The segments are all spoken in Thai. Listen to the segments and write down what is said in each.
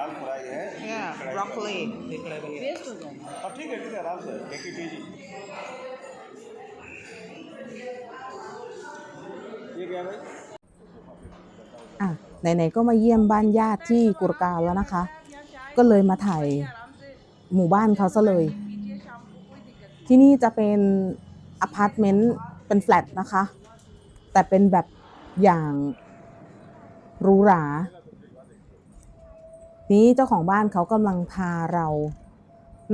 दाल फ्राई है Yeah, कढ़ाई broccoli. Waste हो जाएगा हाँ ठीक है ठीक है आराम से एक ही चीज ये क्या है भाई อ่ะไหนๆก็มาเยี่ยมบ้านญาติที่กุรกาวแล้วนะคะ ก็เลยมาถ่ายหมู่บ้านเขาซะเลย ที่นี่จะเป็นอพาร์ตเมนต์เป็นแฟลตนะคะ แต่เป็นแบบอย่างหรูหรา นี้เจ้าของบ้านเขากำลังพาเรา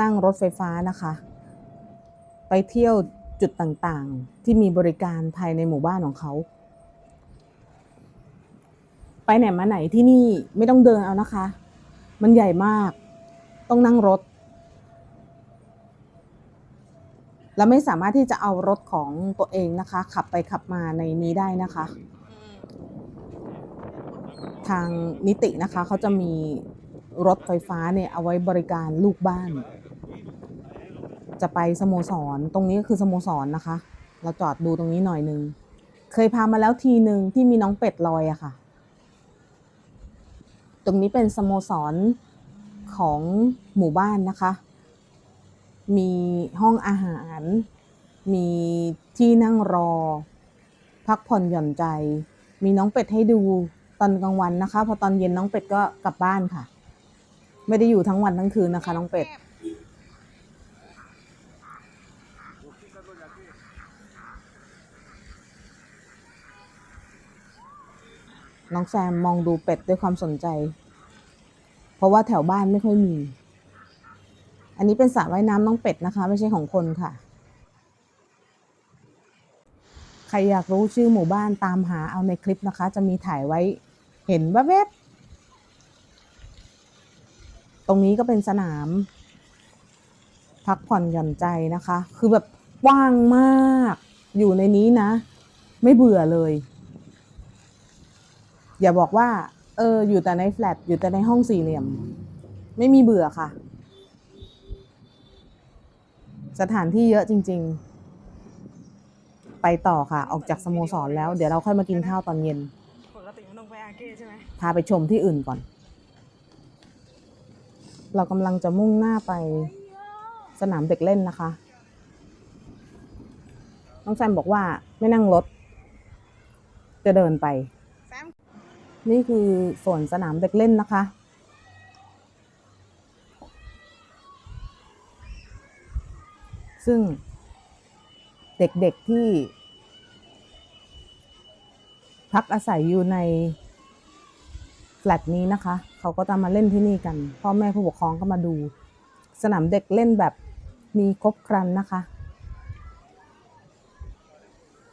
นั่งรถไฟฟ้านะคะ ไปเที่ยวจุดต่างๆ ที่มีบริการภายในหมู่บ้านของเขา ไปไหนมาไหนที่นี่ไม่ต้องเดินเอานะคะ มันใหญ่มาก ต้องนั่งรถ แล้วไม่สามารถที่จะเอารถของตัวเองนะคะ ขับไปขับมาในนี้ได้นะคะ ทางนิตินะคะเขาจะมี รถไฟฟ้าเนี่ยเอาไว้บริการลูกบ้าน จะไปสโมสร ตรงนี้ก็คือสโมสรนะคะ เราจอดดูตรงนี้หน่อยนึง เคยพามาแล้วทีหนึ่งที่มีน้องเป็ดลอยอะค่ะ ตรงนี้เป็นสโมสรของหมู่บ้านนะคะ มีห้องอาหาร มีที่นั่งรอ พักผ่อนหย่อนใจ มีน้องเป็ดให้ดูตอนกลางวันนะคะ พอตอนเย็นน้องเป็ดก็กลับบ้านค่ะ ไม่ได้อยู่ทั้งวันทั้งคืนนะคะ น้องเป็ด น้องแซมมองดูเป็ดด้วยความสนใจ เพราะว่าแถวบ้านไม่ค่อยมี อันนี้เป็นสระว่ายน้ำน้องเป็ดนะคะ ไม่ใช่ของคนค่ะ ใครอยากรู้ชื่อหมู่บ้านตามหาเอาในคลิปนะคะ จะมีถ่ายไว้เห็นแวบๆ ตรงนี้ก็เป็นสนาม พักผ่อนหย่อนใจนะคะ คือแบบกว้างมาก อยู่ในนี้นะ ไม่เบื่อเลย อย่าบอกว่า เออ อยู่แต่ในแฟลตอยู่แต่ในห้องสี่เหลี่ยม ไม่มีเบื่อค่ะ สถานที่เยอะจริง ๆ ไปต่อค่ะ ออกจากสโมสรแล้ว เดี๋ยวเราค่อยมากินข้าวตอนเย็น ปกติมันต้องไปอาเก้ใช่ไหม พาไปชมที่อื่นก่อน เรากำลังจะมุ่งหน้าไปสนามเด็กเล่นนะคะ น้องแซมบอกว่าไม่นั่งรถ จะเดินไป นี่คือส่วนสนามเด็กเล่นนะคะ ซึ่งเด็กๆที่ พักอาศัยอยู่ในแฟลตนี้นะคะ เขาก็จะมาเล่นที่นี่กัน พ่อแม่ผู้ปกครองก็มาดู สนามเด็กเล่นแบบมีครบครันนะคะ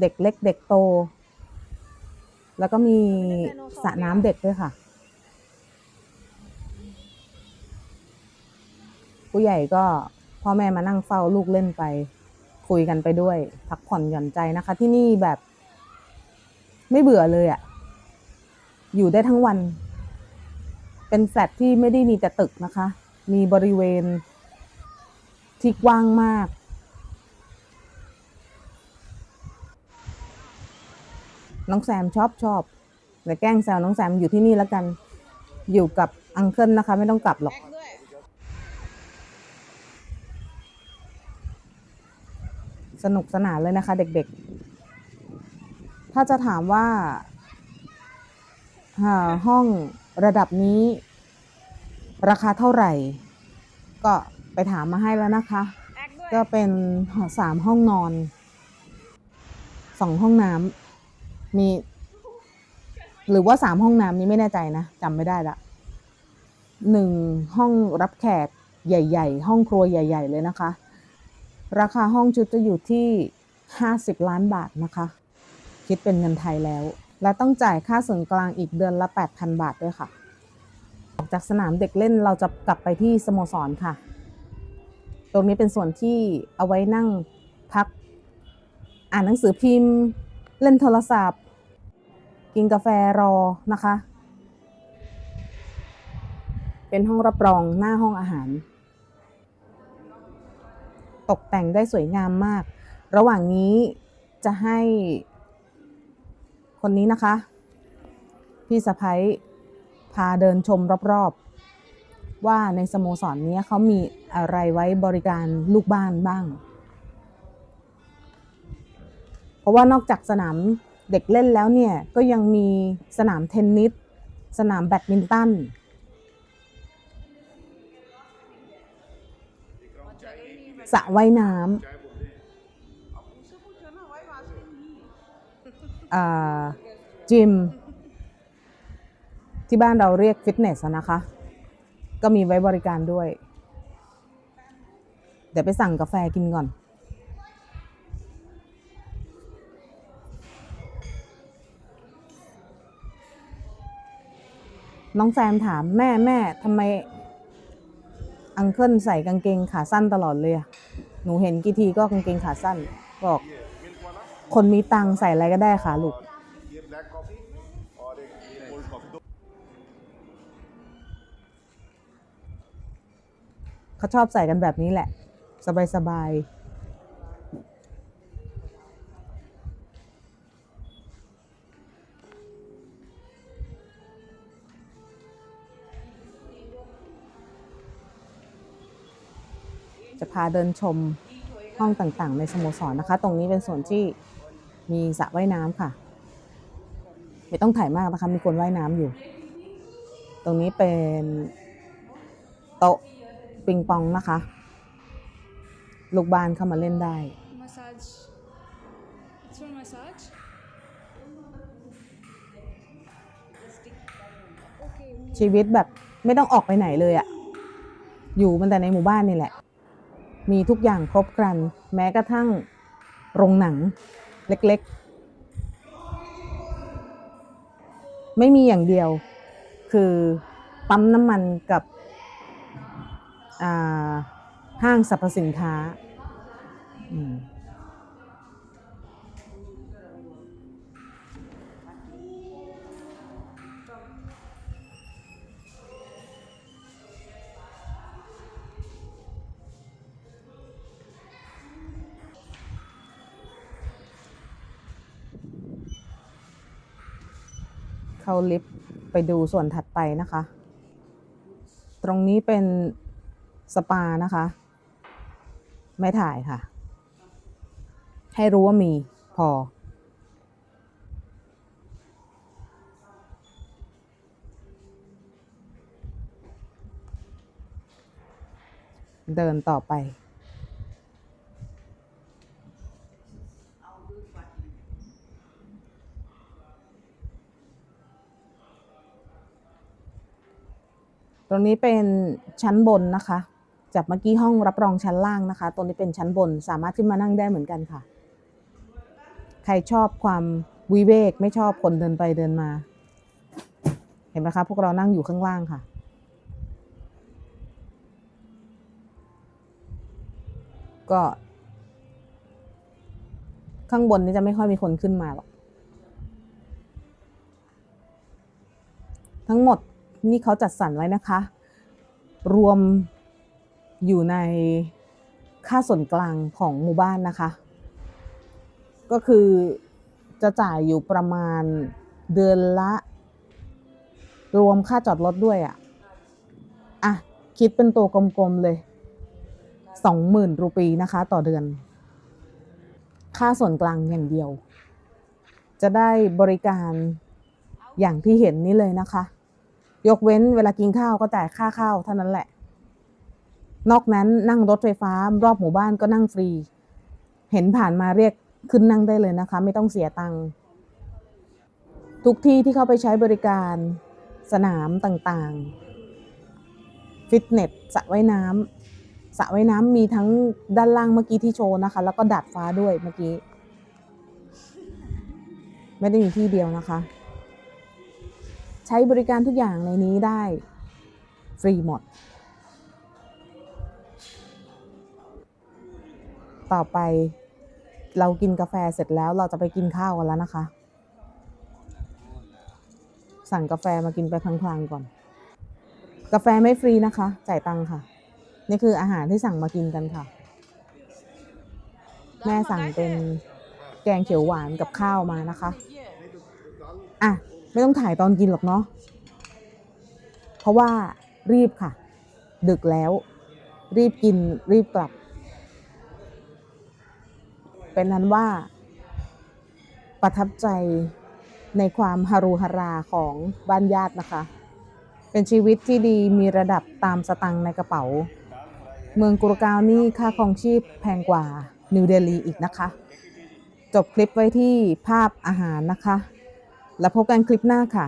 เด็กเล็กเด็กโต แล้วก็มีสระน้ำเด็กด้วยค่ะ ผู้ใหญ่ก็พ่อแม่มานั่งเฝ้าลูกเล่นไป คุยกันไปด้วย พักผ่อนหย่อนใจนะคะ ที่นี่แบบ ไม่เบื่อเลยอะ่ะ อยู่ได้ทั้งวัน เป็นแฟลตที่ไม่ได้มีแต่ตึกนะคะ มีบริเวณที่กว้างมาก น้องแซมชอบชอบเดี๋ยวแกล้งแซวน้องแซมอยู่ที่นี่แล้วกัน อยู่กับอังเคิลนะคะ ไม่ต้องกลับหรอก สนุกสนานเลยนะคะ เด็กๆ ถ้าจะถามว่าอ่าห้อง ระดับนี้ ราคาเท่าไหร่ ก็ไปถามมาให้แล้วนะคะแอกด้วยก็เป็นสามห้องนอนสองห้องน้ำมี หรือว่าสามห้องน้ำนี้ไม่แน่ใจนะจำไม่ได้ละหนึ่งห้องรับแขกใหญ่ ๆ ห้องครัวใหญ่ ๆ เลยนะคะ ราคาห้องชุดจะอยู่ที่ 50 ล้านบาทนะคะ คิดเป็นเงินไทยแล้ว และต้องจ่ายค่าส่วนกลางอีกเดือนละ 8,000 บาทด้วยค่ะ ออกจากสนามเด็กเล่นเราจะกลับไปที่สโมสรค่ะ ตรงนี้เป็นส่วนที่เอาไว้นั่งพัก อ่านหนังสือพิมพ์ เล่นโทรศัพท์ กินกาแฟรอนะคะ เป็นห้องรับรองหน้าห้องอาหาร ตกแต่งได้สวยงามมาก ระหว่างนี้จะให้ คนนี้นะคะ พี่สะพ้ยพาเดินชมรอบๆ ว่าในสโมสรเนี้เขามีอะไรไว้บริการลูกบ้านบ้าง เพราะว่านอกจากสนามเด็กเล่นแล้วเนี่ย ก็ยังมีสนามเทนนิส สนามแบดมินตันสระว่ายน้ำ จิม ที่บ้านเราเรียกฟิตเนสนะคะ ก็มีไว้บริการด้วย เดี๋ยวไปสั่งกาแฟกินก่อน น้องแซมถามแม่แม่ทำไม อังเคิลใส่กางเกงขาสั้นตลอดเลยอะหนูเห็นกี่ทีก็กางเกงขาสั้นบอก คนมีตังใส่อะไรก็ได้ค่ะลูก เขาชอบใส่กันแบบนี้แหละ สบายสบายจะพาเดินชมห้องต่างๆ ในสโมสรนะคะ ตรงนี้เป็นส่วนที่ มีสระว่ายน้ำค่ะ ไม่ต้องถ่ายมากนะคะ มีคนว่ายน้ำอยู่ ตรงนี้เป็นโต๊ะปิงปองนะคะ ลูกบ้านเข้ามาเล่นได้ Massage. It's for massage. Okay. ชีวิตแบบไม่ต้องออกไปไหนเลยอะอยู่มันแต่ในหมู่บ้านนี่แหละ มีทุกอย่างครบครัน แม้กระทั่งโรงหนัง เล็กๆ ไม่มีอย่างเดียว คือปั๊มน้ำมันกับห้างสรรพสินค้า เข้าลิฟต์ไปดูส่วนถัดไปนะคะ ตรงนี้เป็นสปานะคะ ไม่ถ่ายค่ะ ให้รู้ว่ามีพอ เดินต่อไป ตรงนี้เป็นชั้นบนนะคะ จากเมื่อกี้ห้องรับรองชั้นล่างนะคะ ตรงนี้เป็นชั้นบนสามารถขึ้นมานั่งได้เหมือนกันค่ะ ใครชอบความวิเวกไม่ชอบคนเดินไปเดินมา เห็นไหมคะพวกเรานั่งอยู่ข้างล่างค่ะ ก็ ข้างบนนี้จะไม่ค่อยมีคนขึ้นมาหรอกทั้งหมด นี่เขาจัดสรรไว้นะคะ รวมอยู่ในค่าส่วนกลางของหมู่บ้านนะคะ ก็คือจะจ่ายอยู่ประมาณเดือนละ รวมค่าจอดรถด้วยอะ่ะอะ คิดเป็นตัวกลมๆเลยสองหมื่นรูปีนะคะ ต่อเดือน ค่าส่วนกลางอย่างเดียว จะได้บริการอย่างที่เห็นนี่เลยนะคะ ยกเว้นเวลากินข้าวก็จ่ายค่าข้าวเท่านั้นแหละ นอกนั้นนั่งรถไฟฟ้ารอบหมู่บ้านก็นั่งฟรี เห็นผ่านมาเรียกขึ้นนั่งได้เลยนะคะ ไม่ต้องเสียตังค์ทุกที่ที่เข้าไปใช้บริการ สนามต่างๆ ฟิตเนสสระว่ายน้ำสระว่ายน้ำมีทั้งด้านล่างเมื่อกี้ที่โชว์นะคะ แล้วก็ดาดฟ้าด้วยเมื่อกี้ ไม่ได้มีที่เดียวนะคะ ใช้บริการทุกอย่างในนี้ได้ ฟรีหมด ต่อไปเรากินกาแฟเสร็จแล้วเราจะไปกินข้าวกันแล้วนะคะ สั่งกาแฟมากินไปพลางๆก่อน กาแฟไม่ฟรีนะคะ จ่ายตังค่ะ นี่คืออาหารที่สั่งมากินกันค่ะ แม่สั่งเป็นแกงเขียวหวานกับข้าวมานะคะ อะ ไม่ต้องถ่ายตอนกินหรอกเนาะเพราะว่ารีบค่ะ ดึกแล้ว รีบกินรีบกลับ เป็นนั้นว่า ประทับใจในความฮารุฮาราของบ้านญาตินะคะ เป็นชีวิตที่ดีมีระดับตามสตังในกระเป๋า เมืองกุรกาวนี่ค่าครองชีพแพงกว่านิวเดลีอีกนะคะ จบคลิปไว้ที่ภาพอาหารนะคะ แล้วพบกันคลิปหน้าค่ะ